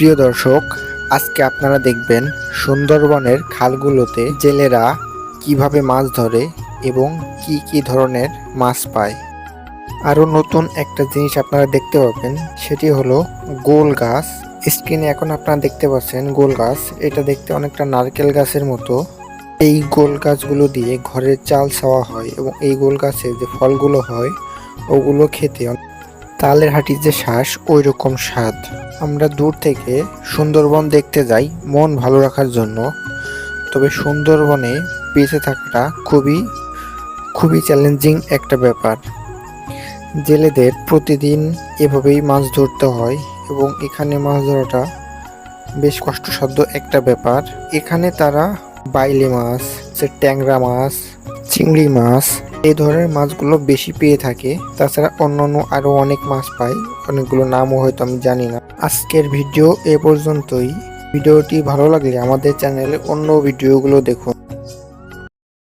প্রিয় দর্শক, আজকে আপনারা দেখবেন সুন্দরবনের খালগুলোতে জেলেরা কীভাবে মাছ ধরে এবং কি কি ধরনের মাছ পায়। আরও নতুন একটা জিনিস আপনারা দেখতে পাবেন, সেটি হলো গোল গাছ। স্ক্রিনে এখন আপনারা দেখতে পাচ্ছেন গোল গাছ। এটা দেখতে অনেকটা নারকেল গাছের মতো। এই গোল গাছগুলো দিয়ে ঘরের চাল ছাওয়া হয় এবং এই গোল গাছে যে ফলগুলো হয়, ওগুলো খেতে তালের হাটির যে শ্বাস ওই রকম স্বাদ। আমরা দূর থেকে সুন্দরবন দেখতে যাই মন ভালো রাখার জন্য। তবে সুন্দরবনে বেঁচে থাকাটা খুবই খুবই চ্যালেঞ্জিং একটা ব্যাপার। জেলেদের প্রতিদিন এভাবেই মাছ ধরতে হয় এবং এখানে মাছ ধরাটা বেশ কষ্টসাধ্য একটা ব্যাপার। এখানে তারা বাইলে মাছ ট্যাংরা মাছ, চিংড়ি মাছ এই ধরনের মাছগুলো বেশি পেয়ে থাকে। তাছাড়া অন্যান্য আরও অনেক মাছ পাই। অনেকগুলো নামও হয়তো আমি জানি না। আজকের ভিডিও এ পর্যন্তই। ভিডিওটি ভালো লাগলে আমাদের চ্যানেলে অন্য ভিডিওগুলো দেখুন।